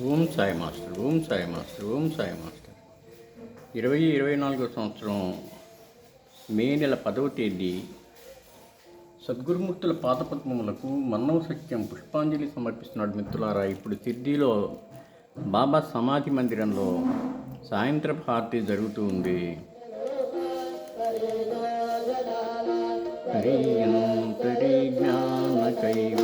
ఓం Sai master ఓం Sai master ఓం Sai master. ఇరవై ఇరవై నాలుగో సంవత్సరం మే నెల పదవ తేదీ సద్గురుమూర్తుల పాదపద్మములకు మన్నవ సత్యం పుష్పాంజలి సమర్పిస్తున్నాడు మిత్రులారా. ఇప్పుడు సిద్ధిలో బాబా సమాధి మందిరంలో సాయంత్ర హారతి జరుగుతూ ఉంది. హరి జ్ఞాన కైవ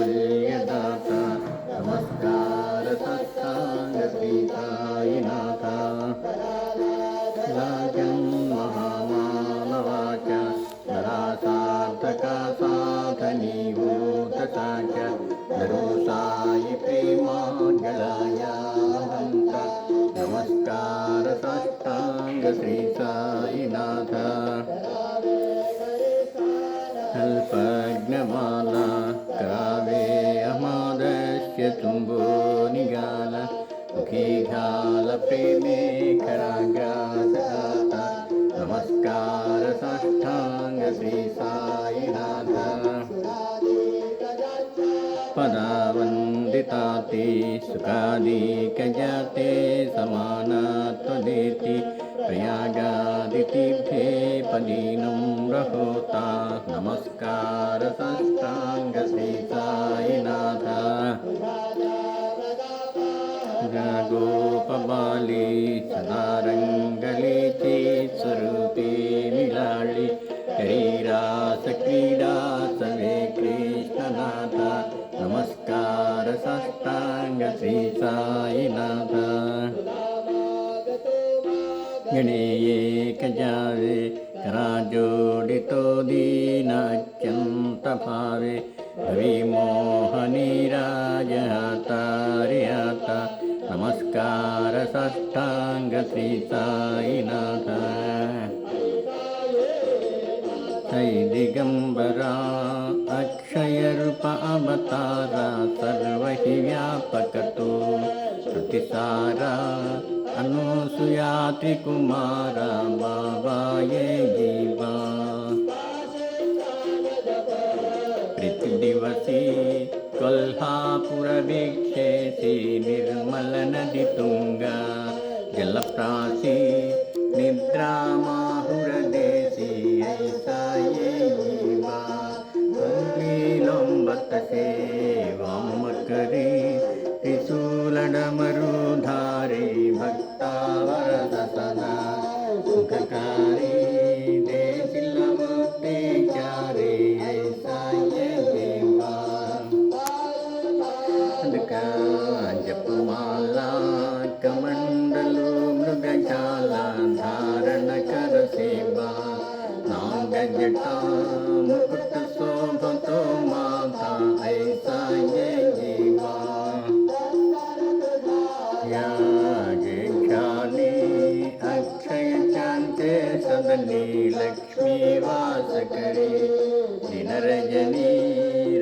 अष्टार साष्टांग श्री साईनाथ कावे तुम्बो निगाल। मुखीघालप्रेमे खरागासाता नमस्कार साष्टांग श्री साईनाथ पदावन पदावन्दिता ते सुखादिकजाते समानात्वदेति प्रयागादितीर्थे पदीनं रहोता। नमस्कार साष्टाङ्ग श्री साईनाथ गोपबाली सदारङ्गलेचे नमस्कार साष्टाङ्ग श्री साईनाथ गणेयेकजावे कराजोडितो दीनात्यन्तभावे विमोहनीराजहातार्याता नमस्कार साईनाथ दिगम्बरा अक्षयरूप अवतारा सर्वहि व्यापकतो। श्रुतिसारा अनुसुया त्रिकुमारा बाबाये जीवा। प्रतिदिवसी कोल्हापुरवीक्षेसि निर्मलनदितुङ्गा जलप्रासी चान्ते सदनी लक्ष्मी वास करे दिनरजनी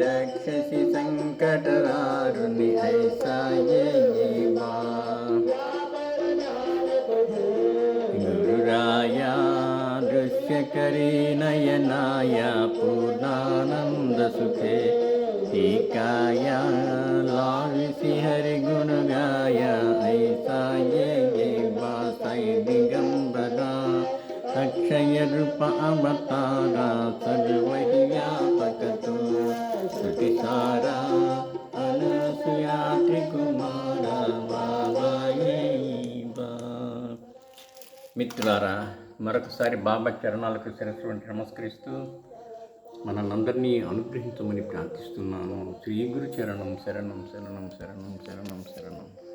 रक्षसि सङ्कटरारुणि ऐसा ये जीवा गुरुराया दृश्यकरी नयनाया पूर्णानन्दसुखे टीकाया लाविसि हरिगुणगाय అవతారా సర్వయ్యా పకతు శృతిసారా అనసూయా త్రికుమార మిత్రులారా మరొకసారి బాబా చరణాలకు శిరస్సు నమస్కరిస్తూ మనందరినీ అనుగ్రహించమని ప్రార్థిస్తున్నాను. శ్రీ గురు చరణం శరణం శరణం శరణం శరణం శరణం.